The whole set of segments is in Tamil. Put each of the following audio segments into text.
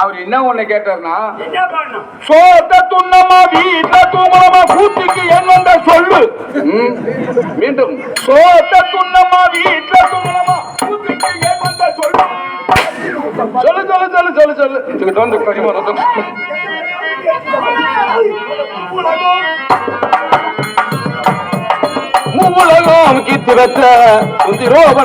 அவர் என்ன ஒண்ணு கேட்டார்னா சோத்த துண்ணமா வீட்டுல தூங்கலாமா கூத்துக்கு என்னண்ட சொல்லு. மீண்டும் சோத்த துண்ணமா கூத்துக்கு என்னண்ட சொல்லு. சொல்லு சொல்லு சொல்லு சொல்லு சொல்லு. இதுக்கு வந்து பரிமாறம் மூலகம் கீத்து வச்ச குந்திரோப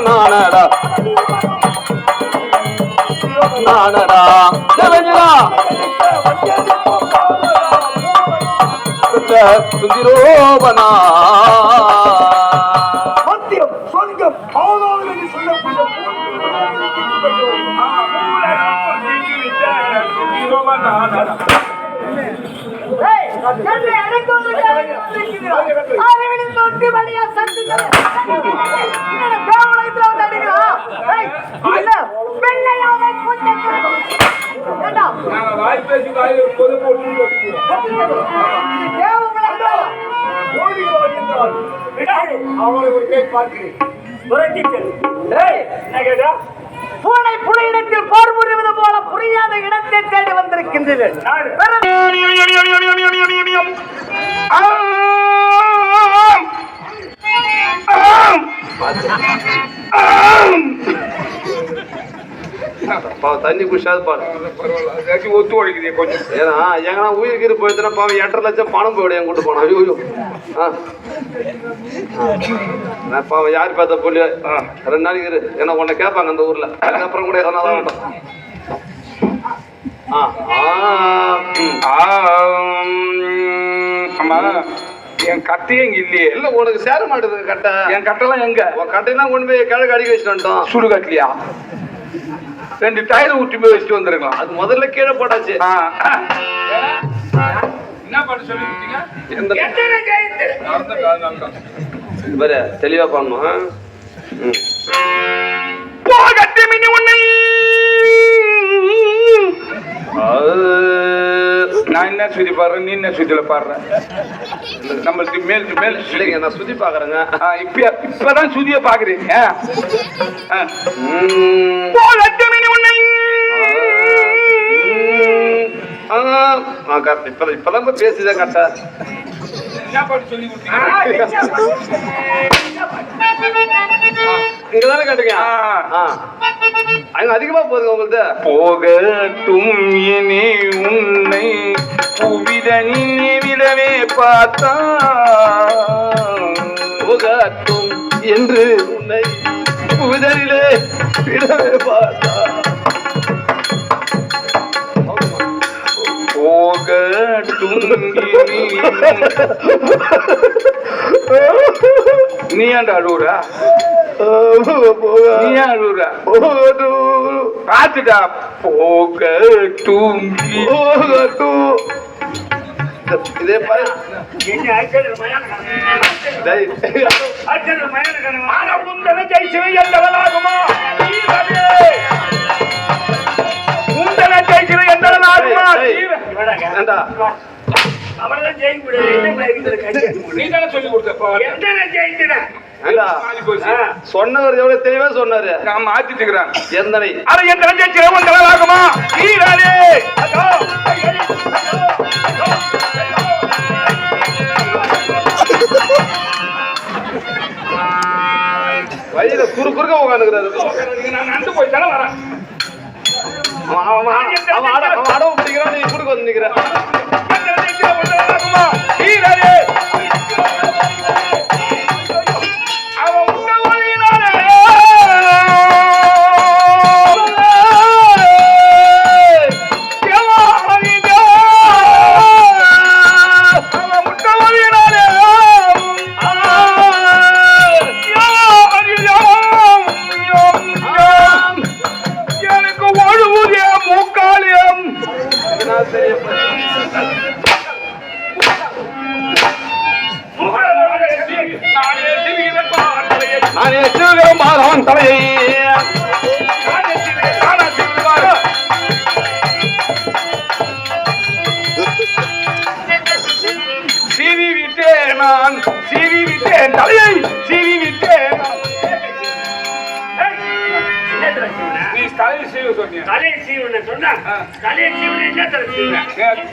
சொர்க்கம் என்று சொல்லக்கூடிய அறிவிலில் தொட்டி வழியா சந்திக்கிறது. பார்க்கிறேன். புரட்டி செல் பூனை புலியிடத்தில் போர் புரிவது போல புரியாத இடத்தை தேடி பாவம் தண்ணி குடிச்சாது பாரு. ஒத்து ஒழிக்குது கொஞ்சம் ஏன்னா எங்கன்னா உயிருக்கு போயிடுச்சுன்னா பாவம் எட்டரை லட்சம் பணம் போயிடும் என் கூட்டு போனா. ஐயோ. ஆ. நான் பாவம் யார் பார்த்த புள்ளி ரெண்டு நாளைக்கு இரு. ஏன்னா உன்னை கேட்பாங்க அந்த ஊர்ல. அதுக்கப்புறம் கூட எதனா தான் வேண்டாம் ஆ ஆ ம். ஆமா என் கட்டையே இங்க இல்லையே? இல்ல உனக்கு சேர மாட்டேது கட்டை. என் கட்டெல்லாம் எங்க? உன் கட்டையெல்லாம் கொண்டு போய் கிழக்கு அடிக்க வச்சுட்டு வந்துட்டோம். சுடு கட்டலையா? ரெண்டு டயர் ஊற்றி போய் வச்சுட்டு வந்துருக்கலாம். அது முதல்ல கீழே போட்டாச்சு. என்ன பண்ண சொல்லிருக்கீங்க? எந்த எத்தனை ஜெயித்து பாரு தெளிவா பண்ணணும் ஆ? ம். போகட்டு மினி உன்னை. நான் என்ன சுத்தி பாடுறேன்? நீ என்ன சுத்தில பாடுற? நம்மளுக்கு மேல் மேல் இல்லைங்க நான் சுத்தி பாக்குறேங்க. ஆ, இப்ப இப்பதான் சுதிய பாக்குறீங்க. இப்ப- இப்பதான் இப்ப பேசுதே கரெக்டா என்ன பாட்டு சொல்லி கொடுத்தீங்க இங்கதானே கேட்டுங்க ஆ. ஆ. அங்க அதிகமா போகுதுங்க உங்களுது போகட்டும் இனி உன்னை புவிதனின் விடவே பார்த்தா போகட்டும் என்று உன்னை புவிதனிலே விடவே பார்த்தா போகட்டும் நீ ஏன்டா அழுவுறா? நீ ஏன் அழுவுறா? பார்த்துடா போகட்டும் போகட்டும் இதே பாரு. ஆனா உந்தனை எந்தவனாகுமா அவர்தான் ஜெயிக்க முடியாது சொல்லி சொன்னவர் எவ்வளவு தெளிவா சொன்னாரு? நான் மாத்திட்டு இருக்கிறேன் எந்தனை! அதோ வழியில குறு குறுக்க உட்காந்துக்கிறாரு. நான் நடந்து போய் தானே வரேன். அவன் அவன் அவன் அட- அவன் அடவு பிடிக்கிறான் நீ குறுக்க வந்து நிக்கிற. பாலவன் தலையை. சீவி விட்டேன் நான் சீவி விட்டேன் தலையை சீவி விட்டேன் நீ தலையை சீவ சொன்னீங்க தலையை சீவ சீவனை சொன்னா. தலையை சீவனை என்ன தர சீவனை?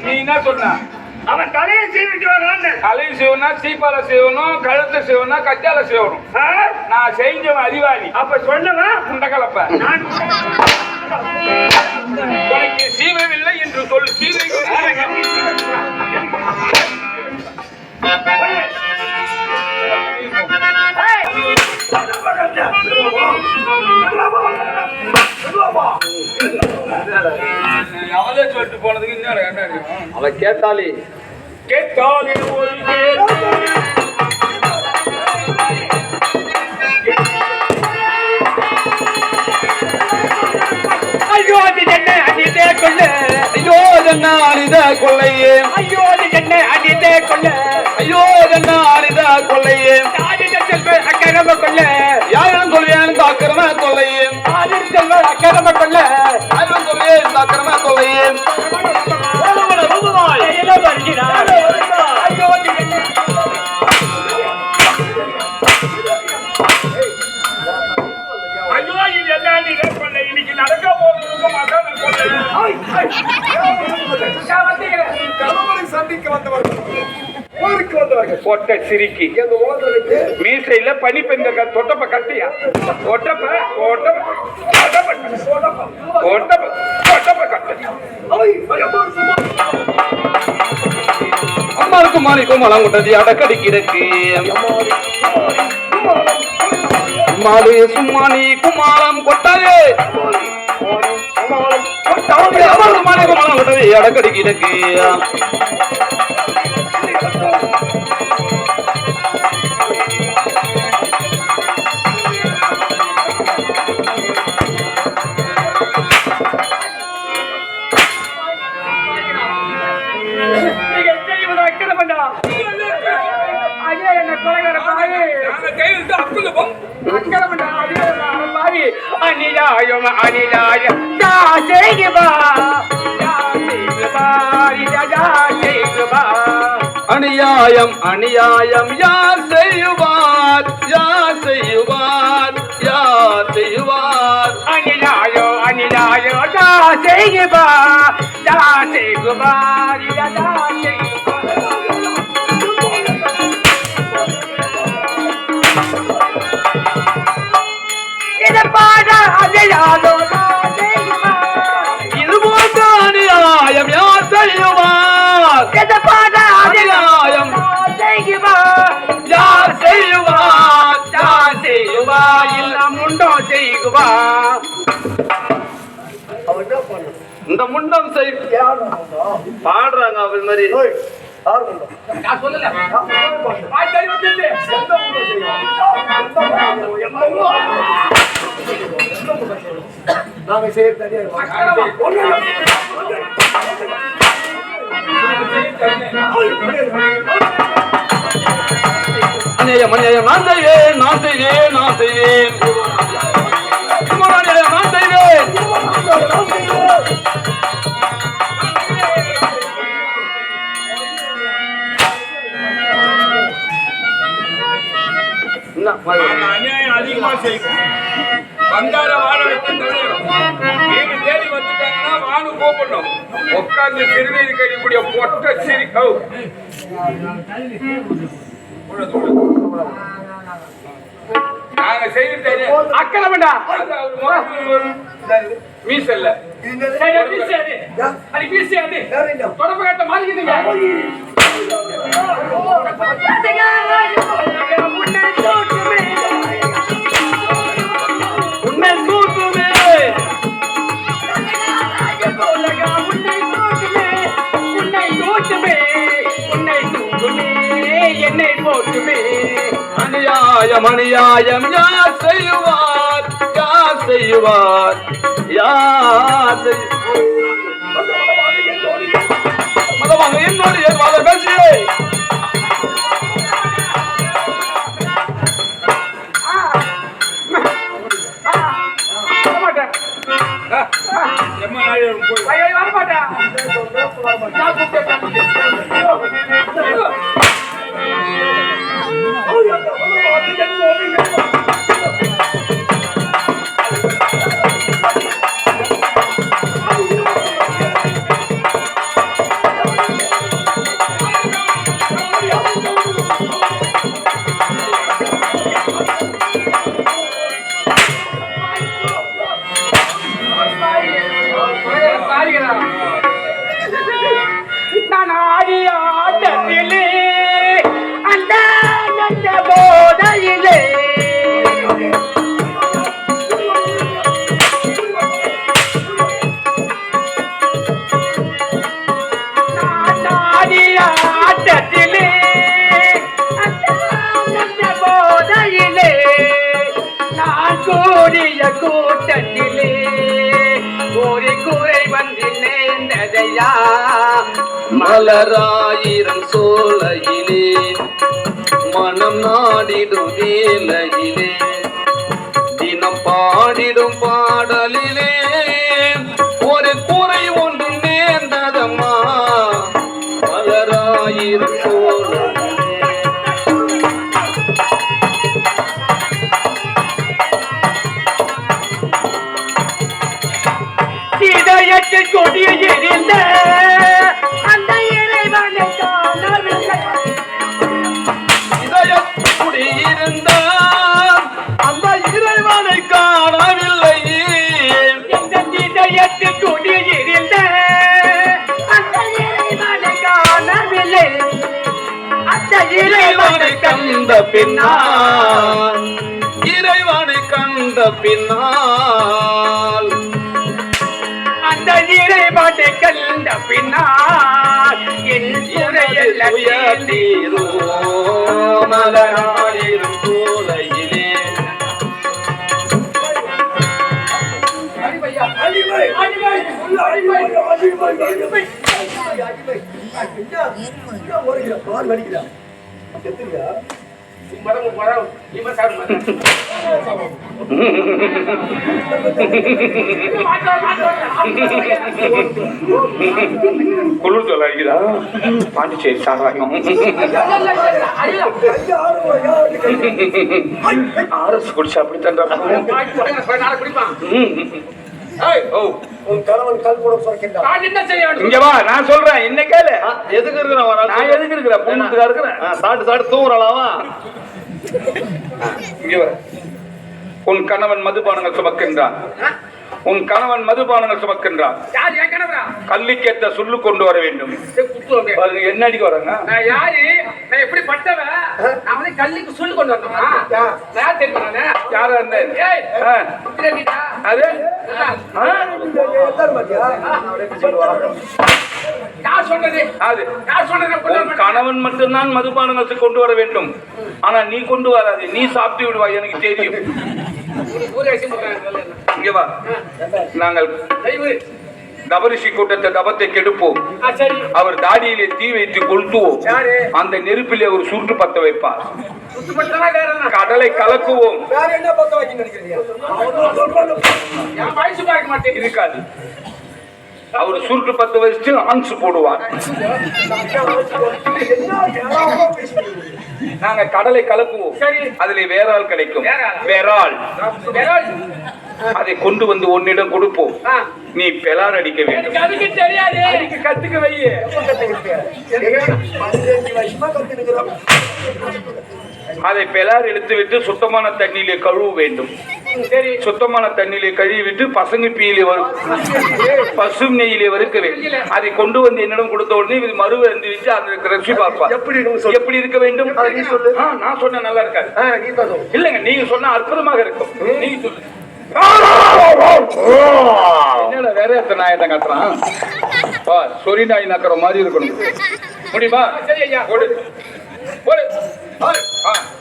நீ என்ன சொன்ன? அவன் தலையை சீவிட்டு வரான்னு தலை சிவனா சீப்பால சிவனும் கழுத்து சிவனா கச்சால சிவனும்? நான் செஞ்சவன் அறிவாளி. அப்ப சொன்னவன் குண்டகலப்ப நான். உனக்கு சீவவில்லை என்று சொல் சீவை அவளே அவ கேட்டாலே. கேட்டாலே ஒரு. ஐயோ அது என்ன அடிதே கொள்ள? ஐயோ என்ன அனித கொள்ளையே? ஐயோ அது என்ன அடிதே கொள்ள? ஐயோ என்ன அனித கொள்ளையே? அக்கரம கொள்ள? யாரும் சொல்வேன் தாக்கிரம கொள்ளையே? செல்வ அக்கரம கொள்ள? பொட்ட சிரிக்கி. மீசையில பனி பெண்க தொட்டப்ப கட்டியா? தொட்டப்ப தொட்டப்ப தொட்டப்ப தொட்டப்ப தொட்டப்ப கட்டு அம்மாளுக்கு மாணிக்கும் மலம் கொண்டது அடக்கடி கிடக்கு. மாடு சும்மா நீ குமாரம் கொட்டாதே. அம்மாளுக்கு மாணிக்கும் மலம் கொண்டது அடக்கடி கிடக்கு. அநியாயம் அநியாயம் யா செய்குமா யா செய்குமா யா செய்குமா அநியாயம் அநியாயம் யார் செய்வார் யார் செய்வார் யார் செய்வார் அநியாயோ அநியாயோ யா செய்குமா யா செய்குமா யா செய்குமா இந்த முண்டம் பாடுறாங்க அவர் மாதிரி சொல்லல தள்ளி வந்துட்டு அநியாயம் அநியாயம் நான் செய்வேன் நான் செய்வேன் நான் செய்வேன். அநியாயம் நான் செய்வேன். அநியாயம் அதிகமா செய்வோம் வந்தார வாழ வைக்க தலைவர் நீங்க தேடி வந்துட்டாங்கன்னா வானு கூப்பிடணும் உட்கார்ந்து சிறுநீர் கழிக்கூடிய பொட்ட சிரி உள்ளது. நாங்க செய்து ஒரு மீசல்ல. தொடப்பு கட்ட மாறிக்குதுங்க. அநியாயம் அநியாயம் யார் செய்வார் யார் செய்வார் யார் செய்வார் மதமாக என்னோடு என் வாத பேசியே வரமாட்டேன். மலராயிரம் சோலையிலே மனம் நாடிடும் வேலையிலே தினம் பாடிடும் பாடலிலே ஒரு குறை ஒன்று நேர்ந்ததம்மா மலராயிரம் சோலையிலே. இதயத்தில் கொடிய எரிந்த இறைவனை கண்ட பின்னால் இறைவனை கண்ட பின்னால் அந்த இறைவனை கண்ட பின்னால் என் தீர்ந்தே உயர்ந்தீரோ மலராயிரும் சோலையிலே அடிமை அடிமை அடிமை அடிமை அடிமை அடிமை என்ன என்ன ஓடுகிற பால் வலிக்குதா செத்துறியா மரம் மரம் இவன் சாப்பிடு குளிர் தொலைகிறா பாண்டிச்சேரி சாராயம். ஆர்எஸ் குடிச்சா அப்படித்தான் ஓ. உன் கணவன் கல் கூட சுரக்கின்றான். நான் என்ன செய்ய வேண்டும்? இங்க வா நான் சொல்றேன். என்ன கேளு? எதுக்கு இருக்கிறேன்? நான் எதுக்கு இருக்கிறேன்? பூமுத்துக்கா இருக்கிறேன்? ஆ, சாப்பிட்டு சாப்பிட்டு தூங்குறாளாவா இங்க வா. உன் கணவன் மதுபானங்கள் சுமக்கின்றான். உன் கணவன் மதுபானங்கள் சுமக்கின்றான். கல்லிக்கேத்த சொல்லு கொண்டு வர வேண்டும். என்ன அடிக்க வராங்க? நான் யாரு? நான் எப்படி பட்டவன் நான் வந்து கல்லுக்கு சொல்லு கொண்டு வரணுமா? நான் தெரியுமா யாரா இருந்த ஏய் ஆ, அப்படியா அது? ஆ? எல்லாரும் பாத்தியா யார் சொன்னது அது. யார் சொன்னது நான் கொண்டு வர உன் மாட்டேன். கணவன் மட்டும்தான் மதுபானங்கள் கொண்டு வர வேண்டும். ஆனா நீ கொண்டு வராது. நீ சாப்பிட்டு விடுவாய் எனக்கு தெரியும். இங்க வா. நாங்கள் தயவு. தபரிஷி கூட்டத்தை தபத்தை கெடுப்போம். அவர் தாடியிலே தீ வைத்து கொளுத்துவோம்? அந்த நெருப்பிலே ஒரு சுருட்டு பத்த வைப்பார்? கடலை கலக்குவோம். இருக்காது. அவர் சுருட்டு பத்த வச்சு ஆன்ஸ் போடுவார். நாங்க கடலை கலக்குவோம். சரி. அதுல வேற ஆள் கிடைக்கும். வேற ஆளா? வேற ஆள் வேற ஆள். அதை கொண்டு வந்து உன்னிடம் கொடுப்போம். நீ பெலார் அடிக்க வேண்டும். கத்துக்க வை பதினஞ்சு வருஷமா கத்துனுக்குறோம் அதை பெலார் எடுத்து விட்டு சுத்தமான தண்ணியிலே கழுவ வேண்டும் சரி சுத்தமான தண்ணியிலே கழுவி விட்டு பசங்க பீயிலே வரும் பசு நெய்யிலே வறுக்க வேண்டும் அதை கொண்டு வந்து என்னிடம் கொடுத்த உடனே இது மறுவை இருந்துச்சு அந்த ருசி பார்ப்பார் எப்படி. எப்படி இருக்க வேண்டும் நான் சொன்ன நல்லா இருக்காது. இல்லங்க நீங்க சொன்னா அற்புதமாக இருக்கும் நீங்க சொல்லு என்னடா வேற எத்தனை நாயை தான் கத்துறான் சொறி நாய் நக்கிற மாதிரி இருக்கணும் முடியுமா சரி ஐயா போடு போடு ஆ, ஆ